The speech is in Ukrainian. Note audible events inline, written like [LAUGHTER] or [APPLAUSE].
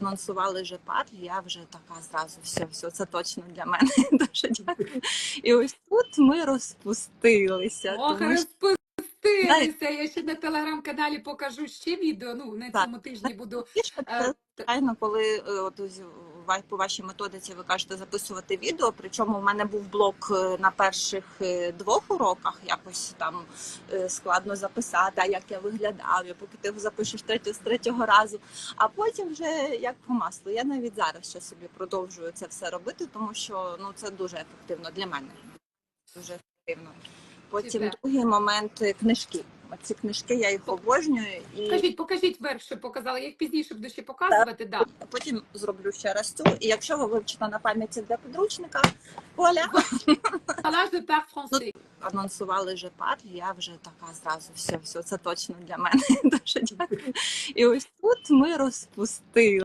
анонсували жепар, я вже така зразу все, все, це точно для мене. [LAUGHS] Дуже дякую. І ось тут ми розпустилися. Ох, тому розпустилися. розпустилися. Я ще на телеграм-каналі покажу ще відео. Ну, на Так. цьому тижні буду. е, звичайно, коли е, от по вашій методиці ви кажете записувати відео. Причому в мене був блок е, на перших е, двох уроках, якось там е, складно записати, а як я виглядав, і поки ти запишеш третю з третього разу. А потім вже як по маслу. Я навіть зараз ще собі продовжую це все робити, тому що ну це дуже ефективно для мене. Дуже ефективно. Потім другий момент книжки. Ці книжки я їх обожнюю і Покажіть, покажіть верх, що показала. Як пізніше буду ще показувати, да. а потім зроблю ще раз цю. І якщо ви вивчите на пам'яті для підручника, Оля [LAUGHS] Анонсували de пар, я вже така зразу все, все, це точно для мене. [LAUGHS] Дуже дякую. І ось тут ми розпустили.